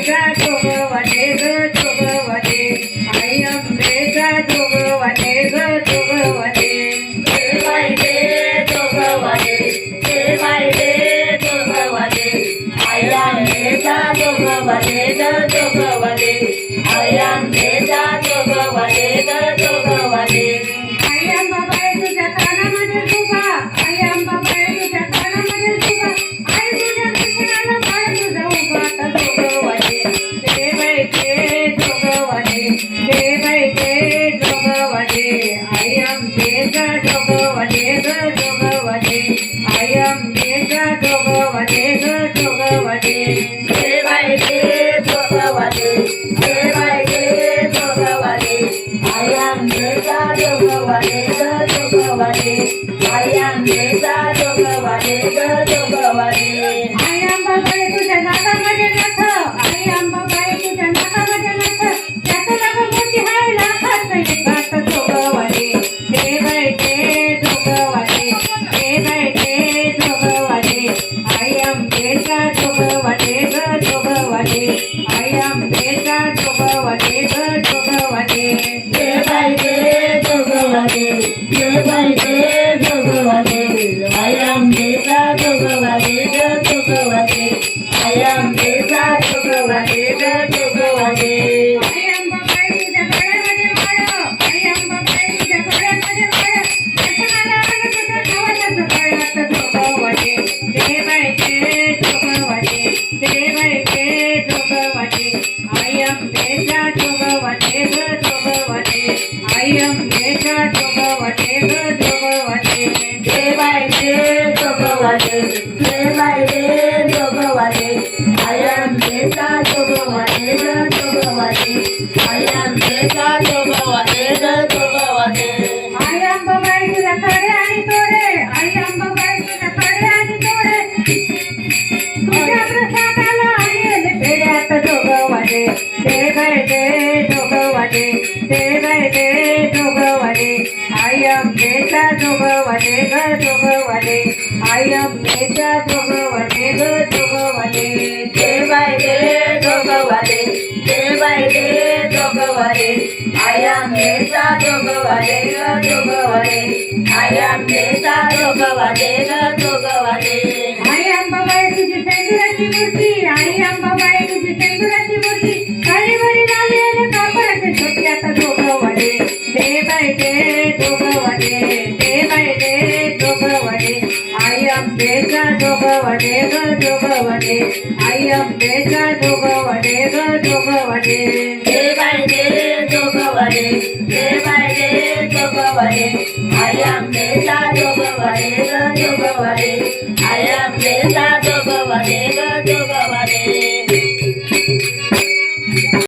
जोगवणे ग जोगवणे आई अंबेचा जोगवणे ग जोगवणे जय बाई दे जोगवणे ते बाई दे जोगवणे आई मेचा जोगवणे जोगवणे जोगवणे ग जोगवणे आई अंबेचा जोगवणे अंबेचा जोगवाडे ग जोगवाडे आई अंबेचा जोगवाडे ग जोगवाडे जय बाई दे जोगवणे जय बाई जोगवणे जय बाई दे जोगवणे आया मेचा जोगवणे ग जोगवणे आया मेचा जोगवणे ग जोगवणे आई अंबाबाई तुझ्या कडे आणि तोडे आई अंबाबाई तुझ्या कडे आणि तोडे तुझ्या प्रसादाला आलेले भेड्यात जोगवाडे दे बाय दे जोगवाडे दे बाय अंबेचा जोगवाडे ग जोगवाडे आई अंबेचा जोगवाडे ग जोगवाडे जय बाई दे जोगवणे जय बाई दे जोगवणे. आया मेचा जोगवणे ग जोगवणे. आया मेचा जोगवणे ग जोगवणे. आई अंबाबाई तुझी सेंदुराची मूर्ती आई अंबाबाई तुझी सेंदुराची मूर्ती काळीवरी झाले कापडाचे छोटी आता जोगवाडे दे बाय दे जोगवाडे ग जोगवाडे आई अंबेचा जोगवाडे ग जोगवाडे जय बाई दे जोगवणे जय बाई दे जोगवणे आया मेचा जोगवणे